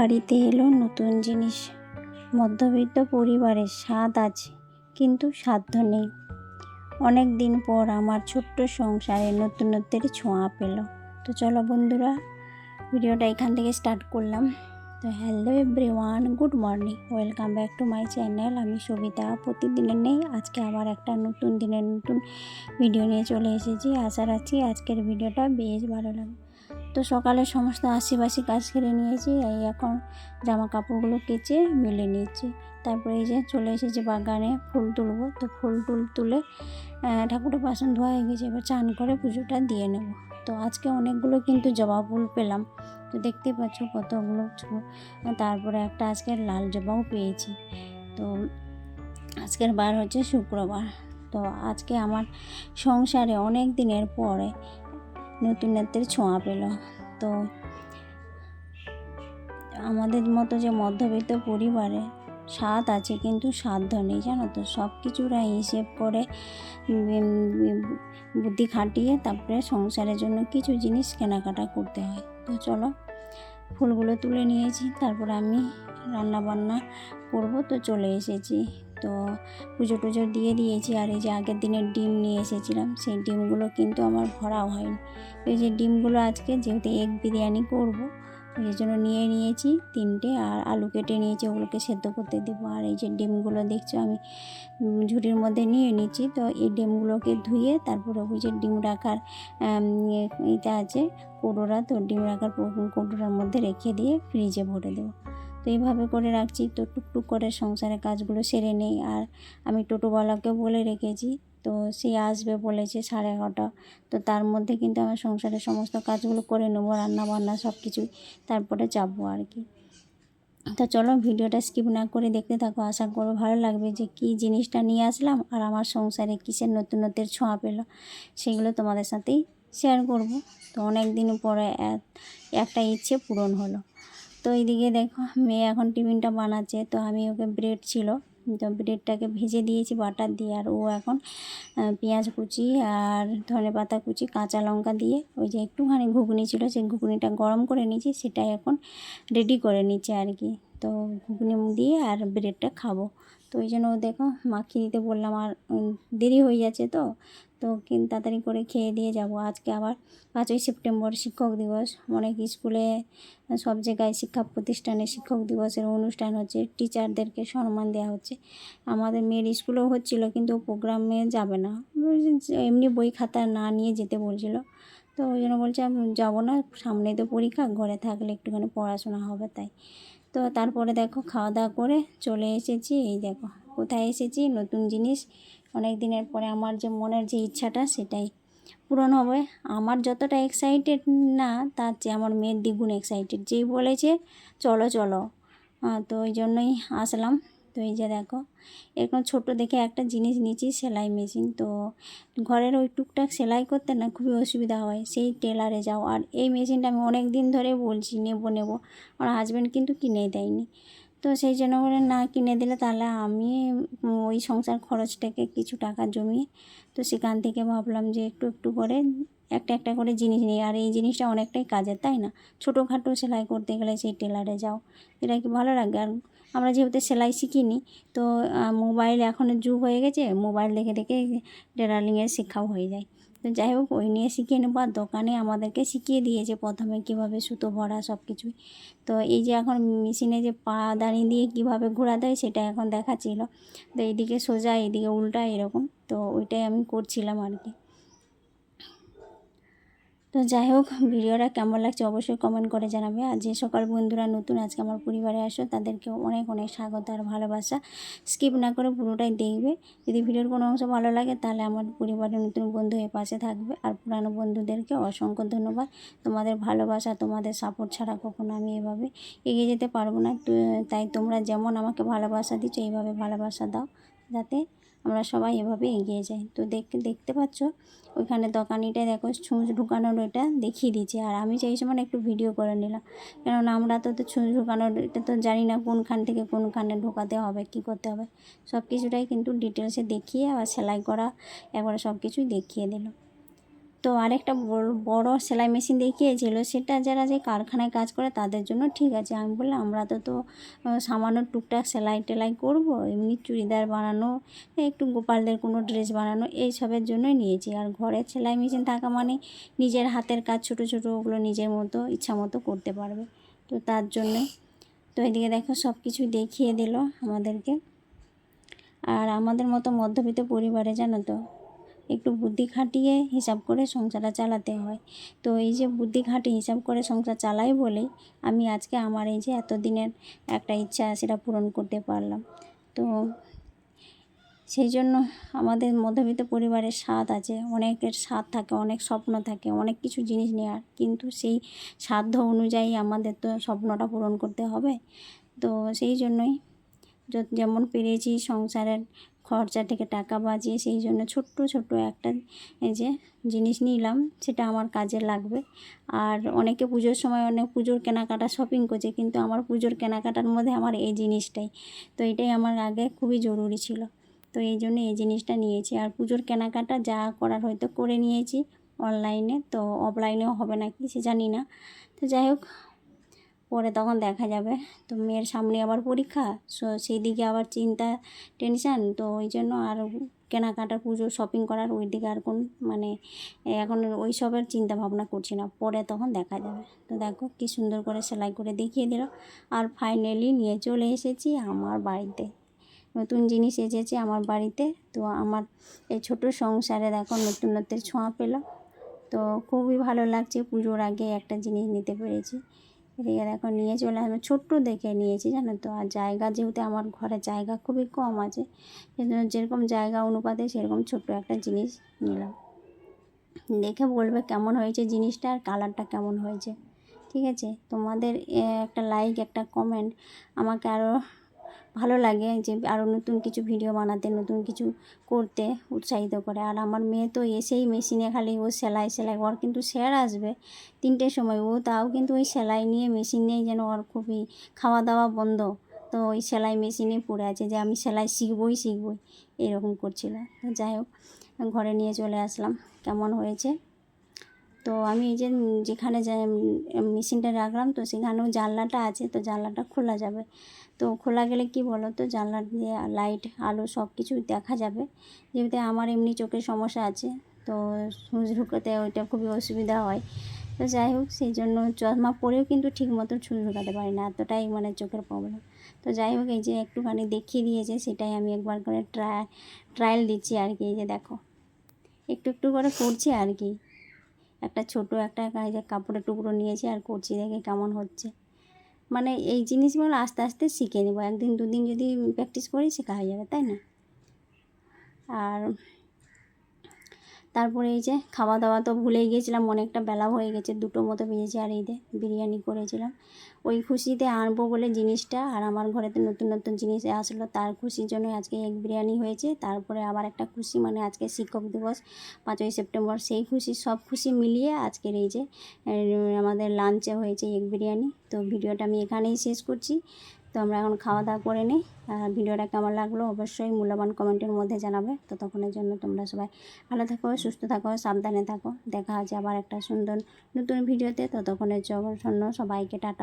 বাড়িতে এলো নতুন জিনিস। মধ্যবিত্ত পরিবারের স্বাদ আছে, কিন্তু সাধ্য নেই। অনেক দিন পর আমার ছোট্ট সংসারে নতুনত্বের ছোঁয়া পেল। তো চলো বন্ধুরা, ভিডিওটা এখান থেকে স্টার্ট করলাম। তো hello everyone good morning welcome back to my channel আমি সবিতা, প্রতিদিনের নেই, আজকে আবার একটা নতুন দিনের নতুন ভিডিও নিয়ে চলে এসেছি। আশা রাখছি আজকের ভিডিওটা বেশ ভালো লাগবে। তো সকালে সমস্ত আশিপাশি কাজ সেরে নিয়েছি, এই এখন জামা কাপড়গুলো কেচে মেলে নিয়েছি। তারপরে এই যে চলে এসেছি বাগানে ফুল তুলবো, তো ফুল টুল তুলে ঠাকুরের বাসন ধোয়া হয়ে গেছে, এবার চান করে পুজোটা দিয়ে নেব। তো আজকে অনেকগুলো কিন্তু জবা ফুল পেলাম, তো দেখতে পাচ্ছ কতগুলো তারপরে একটা আজকে লাল জবাও পেয়েছি। তো আজকের বার হচ্ছে শুক্রবার, তো আজকে আমার সংসারে অনেক দিনের পরে নতুনত্বের ছোঁয়া পেল। তো আমাদের মতো যে মধ্যবিত্ত পরিবারে স্বাদ আছে কিন্তু সাধ্য নেই, জানো তো? সব কিছুরা হিসেব করে বুদ্ধি খাটিয়ে তারপরে সংসারের জন্য কিছু জিনিস কেনাকাটা করতে হয়। তো চলো, ফুলগুলো তুলে নিয়েছি, তারপরে আমি রান্না বান্না করব, তো চলে এসেছি। তো পুজো টুজো দিয়ে দিয়েছি আর এই যে আগের দিনের ডিম নিয়ে এসেছিলাম, সেই ডিমগুলো কিন্তু আমার ভরাও হয়নি। এই যে ডিমগুলো আজকে যেহেতু এগ বিরিয়ানি করব এই জন্য নিয়ে নিয়েছি তিনটে আর আলু কেটে নিয়েছি, ওগুলোকে সেদ্ধ করতে দেবো। আর এই যে ডিমগুলো দেখছ আমি ঝুড়ির মধ্যে নিয়ে নিচ্ছি, তো এই ডিমগুলোকে ধুয়ে তারপরে ওই যে ডিম রাখার এটা আছে কৌটোরা তো ডিম রাখার কৌটোরার মধ্যে রেখে দিয়ে ফ্রিজে ভরে দেবো। তো এইভাবে করে রাখছি। তো টুকটুক করে সংসারের কাজগুলো সেরে নেই। আর আমি টোটোওয়ালাকে বলে রেখেছি। তো সে আসবে বলেছে সাড়ে এগারোটা। তো তার মধ্যে কিন্তু আমার সংসারের সমস্ত কাজগুলো করে নেব রান্না বান্না সব কিছুই। তারপরে যাব আর কি। তো চলো ভিডিওটা স্কিপ না করে দেখতে থাকো। আশা করো ভালো লাগবে যে কী জিনিসটা নিয়ে আসলাম আর আমার সংসারে কিসের নতুনত্বের ছোঁয়া পেল সেগুলো তোমাদের সাথেই শেয়ার করব। তো অনেক দিন পরে এক- একটা ইচ্ছে পূরণ হলো। তো এইদিকে দেখো, মেয়ে এখন টিফিনটা বানাচ্ছে। তো আমি ওকে ব্রেড ছিল, তো ব্রেডটাকে ভেজে দিয়েছি বাটার দিয়ে। আর ও এখন পেঁয়াজ কুচি আর ধনে পাতা কুচি, কাঁচা লঙ্কা দিয়ে, ওই যে একটুখানি ঘুগনি ছিল, সেই ঘুগনিটা গরম করে নিয়েছি, সেটাই এখন রেডি করে নিচ্ছে আর কি। তো ঘুগনি দিয়ে আর ব্রেডটা খাব। তো ওই জন্য দেখো, মাখিয়ে দিতে বললাম, আর দেরি হয়ে যাচ্ছে তো। তো তাড়াতাড়ি করে খেয়ে দিয়ে যাব। আজকে আবার পাঁচই সেপ্টেম্বর শিক্ষক দিবস। অনেক স্কুলে সব জায়গায় শিক্ষা প্রতিষ্ঠানে শিক্ষক দিবসের অনুষ্ঠান হচ্ছে। টিচারদেরকে সম্মান দেওয়া হচ্ছে। আমাদের মেয়ের স্কুলেও হচ্ছিল, কিন্তু প্রোগ্রামে যাবে না। এমনি বই খাতা না নিয়ে যেতে বলছিল। তো ওই জন্য বলছে আমি যাব না সামনে তো পরীক্ষা, ঘরে থাকলে একটুখানি পড়াশোনা হবে তাই। তো তারপরে দেখো, খাওয়া দাওয়া করে চলে এসেছি। এই দেখো, কোথায় এসেছি? নতুন জিনিস অনেক দিনের পরে আমার যে মনের যে ইচ্ছাটা সেটাই। পূরণ হবে। আমার যতটা এক্সাইটেড না, তার চেয়ে আমার মেয়ের দ্বিগুণ এক্সাইটেড যেই বলেছে, চলো চলো। তো ওই জন্যই আসলাম। তো এই যে দেখো, এরকম ছোট দেখে একটা জিনিস নিয়েছি, সেলাই মেশিন তো ঘরের ওই টুকটাক সেলাই করতে না খুবই অসুবিধা হয়। সেই টেলারে যাও। আর এই মেশিনটা আমি অনেক দিন ধরে বলছি, নেব নেব। আমার হাজব্যান্ড কিন্তু কিনে দেয়নি। তো সেই জন্য করে না কিনে দিলে তাহলে আমি ওই সংসার খরচটাকে কিছু টাকা জমিয়ে তো সেখান থেকে ভাবলাম যে একটু একটু করে একটা একটা করে জিনিস নিই। আর এই জিনিসটা অনেকটাই কাজের, তাই না? ছোটোখাটো সেলাই করতে গেলে সেই টেলারে যাও, এটা কি ভালো লাগে? আর আমরা যেহেতু সেলাই শিখিনি, তো মোবাইল এখনের যুগ হয়ে গেছে, মোবাইল দেখে দেখে টেলারিংয়ের শিক্ষাও হয়ে যায়। তো যাই হোক, ওই নিয়ে শিখিয়ে নেব। আর দোকানে আমাদেরকে শিখিয়ে দিয়েছে প্রথমে কীভাবে সুতো ভরা সব কিছুই তো এই যে এখন মেশিনে যে পা দাঁড়িয়ে দিয়ে কীভাবে ঘোরা দেয় সেটা এখন দেখাচ্ছিল। তো এইদিকে সোজা, এইদিকে উল্টা এরকম। তো ওইটাই আমি করছিলাম আর কি। তো যাই হোক, ভিডিওটা কেমন লাগছে অবশ্যই কমেন্ট করে জানাবে। আর যে সকল বন্ধুরা নতুন আজকে আমার পরিবারে আসো তাদেরকে অনেক অনেক স্বাগত আর ভালোবাসা। স্কিপ না করে পুরোটাই দেখবে। যদি ভিডিওর কোনো অংশ ভালো লাগে, তাহলে আমার পরিবারের নতুন বন্ধু হয়ে পাশে থাকবে। আর পুরানো বন্ধুদেরকে অসংখ্য ধন্যবাদ। তোমাদের ভালোবাসা, তোমাদের সাপোর্ট ছাড়া কখনো আমি এভাবে এগিয়ে যেতে পারব না। তাই তোমরা যেমন আমাকে ভালোবাসা দিচ্ছ, এইভাবে ভালোবাসা দাও। যাতে আমরা সবাই এভাবে এগিয়ে যাই। তো দেখতে দেখতে পাচ্ছ? ওইখানে দোকানিটা দেখো, ছুঁচ ঢুকানোর ওইটা দেখিয়ে দিচ্ছে আর আমি সেই সময় একটু ভিডিও করে নিলাম। কেননা আমরা তো তো ছুঁচ ঢুকানোর, এটা তো জানি না কোনখান থেকে কোনখানে ঢোকাতে হবে, কি করতে হবে। সব কিছুটাই কিন্তু ডিটেলসে দেখিয়ে আবার সেলাই করা, একবারে সব কিছুই দেখিয়ে দিল। তো আরেকটা বড় সেলাই মেশিন দেখিয়েছিল, সেটা যারা যে কারখানায় কাজ করে তাদের জন্য ঠিক আছে। আমি বললাম, আমরা তো তো সামান্য টুকটাক সেলাই টেলাই করব, এমনি চুড়িদার বানানো, একটু গোপালদের কোনো ড্রেস বানানো, এইসবের জন্যই নিয়েছি। আর ঘরে সেলাই মেশিন থাকা মানে নিজের হাতের কাজ ছোটো ছোটো ওগুলো নিজের মতো, ইচ্ছা মতো করতে পারবে। তো তার জন্যে, তো এদিকে দেখো সব কিছু দেখিয়ে দিল আমাদেরকে। আর আমাদের মতো মধ্যবিত্ত পরিবারে জানো তো একটু বুদ্ধি খাটিয়ে হিসাব করে সংসারটা চালাতে হয়। তো এই যে বুদ্ধি খাটিয়ে হিসাব করে সংসার চালাই বলেই আমি আজকে আমার এই যে এতদিনের একটা ইচ্ছা সেটা পূরণ করতে পারলাম। তো সেই জন্য আমাদের মধ্যবিত্ত পরিবারের স্বাদ আছে, অনেকের স্বাদ থাকে, অনেক স্বপ্ন থাকে, অনেক কিছু জিনিস নেওয়ার কিন্তু সেই সাধ্য অনুযায়ী আমাদের তো স্বপ্নটা পূরণ করতে হবে। তো সেই জন্যই যেমন পেরেছি সংসারের খরচা থেকে টাকা বাঁচিয়ে সেই জন্য ছোট্ট ছোট্ট একটা যে জিনিস নিলাম, সেটা আমার কাজে লাগবে। আর অনেকে পুজোর সময় অনেক পুজোর কেনাকাটা শপিং করছে, কিন্তু আমার পুজোর কেনাকাটার মধ্যে আমার এই জিনিসটাই। তো এটাই আমার আগে খুবই জরুরি ছিল। তো এই জন্য এই জিনিসটা নিয়েছি। আর পুজোর কেনাকাটা যা করার হয়তো করে নিয়েছি অনলাইনে তো অফলাইনেও হবে নাকি, সে জানি না। তো যাই হোক পরে তখন দেখা যাবে। তো মেয়ের সামনে আবার পরীক্ষা, সো সেই দিকে আবার চিন্তা, টেনশান। তো ওই জন্য আর কেনাকাটা পুজো শপিং করার ওই দিকে আর কোন মানে এখন ওই সবের চিন্তা ভাবনা করছি না। পরে তখন দেখা যাবে। তো দেখো কি সুন্দর করে সেলাই করে দেখিয়ে দিল। আর ফাইনালি নিয়ে চলে এসেছি আমার বাড়িতে। নতুন জিনিস এসেছে আমার বাড়িতে। তো আমার এই ছোট সংসারে দেখো নতুনত্বের ছোঁয়া পেল। তো খুবই ভালো লাগছে পুজোর আগে একটা জিনিস নিতে পেরেছি। এদিকে দেখো নিয়ে চলে আসবে। ছোট্ট দেখে নিয়েছি, জানো তো। আর জায়গা যেহেতু আমার ঘরে জায়গা খুবই কম আছে, সেজন্য যেরকম জায়গা অনুপাতে সেরকম ছোট্ট একটা জিনিস নিলাম। দেখে বলবে কেমন হয়েছে জিনিসটা আর কালারটা কেমন হয়েছে। ঠিক আছে? তোমাদের একটা লাইক একটা কমেন্ট আমাকে আরও ভালো লাগে যে আরও নতুন কিছু ভিডিও বানাতে, নতুন কিছু করতে উৎসাহিত করে। আর আমার মেয়ে তো এসেই মেশিনে খালি ও সেলাই সেলাই, ওর কিন্তু স্যার আসবে তিনটের সময়। ও তাও কিন্তু ওই সেলাই নিয়ে, মেশিন নিয়ে যেন ওর খুবই খাওয়া দাওয়া বন্ধ। তো ওই সেলাই মেশিনে পড়ে আছে যে আমি সেলাই শিখবই শিখবই। এরকম করছিল। যাই হোক, ঘরে নিয়ে চলে আসলাম। কেমন হয়েছে? তো আমি এই যে যেখানে মেশিনটা রাখলাম, তো সেখানেও জানলাটা আছে, তো জানলাটা খোলা যাবে। তো খোলা গেলে কি বলো তো জানলা দিয়ে লাইট আলো সব কিছু দেখা যাবে। যেহেতু আমার এমনি চোখের সমস্যা আছে, তো সূর্য ঢুকাতে ওইটা খুবই অসুবিধা হয়। তো যাই হোক, সেই জন্য চশমা পরেও কিন্তু ঠিক মতো চুল ঢুকাতে পারি না, এতটাই মানে চোখের প্রবলেম তো যাই হোক, এই যে একটুখানি দেখিয়ে দিয়েছে, সেটাই আমি একবার করে ট্রায়াল দিচ্ছি আর কি, এই যে দেখো। একটু একটু করে করছি আর কি। একটা ছোট একটা কাপড়ের টুকরো নিয়েছি আর করছি দেখে কেমন হচ্ছে। মানে এই জিনিসগুলো আস্তে আস্তে শিখে নেব। একদিন দুদিন যদি প্র্যাকটিস করি শেখা হয়ে যাবে, তাই না? আর তারপরে এই যে খাওয়া দাওয়া তো ভুলেই গেছিলাম, অনেকটা বেলা হয়ে গেছে, দুটো মতো বেজেছে আর এই বিরিয়ানি করেছিলাম। ওই খুশিতে আনব বলে জিনিসটা, আর আমার ঘরেতে নতুন নতুন জিনিস আসলো, তার খুশির জন্য আজকে এগ বিরিয়ানি হয়েছে। তারপরে আবার একটা খুশি মানে আজকে শিক্ষক দিবস, পাঁচই সেপ্টেম্বর, সেই খুশি, সব খুশি মিলিয়ে আজকের এই যে আমাদের লাঞ্চে হয়েছে এগ বিরিয়ানি। তো ভিডিওটা আমি এখানেই শেষ করছি। তো আমরা এখন খাওয়া দাওয়া করে নিই। আর ভিডিওটা কেমন লাগল অবশ্যই মূল্যবান কমেন্টের মধ্যে জানাবে। তো তখনের জন্য তোমরা সবাই ভালো থাকো, সুস্থ থাকো, সাবধানে থাকো। দেখা আছে আবার একটা সুন্দর নতুন ভিডিওতে। তো তখনের জন্য সবাইকে টাটা।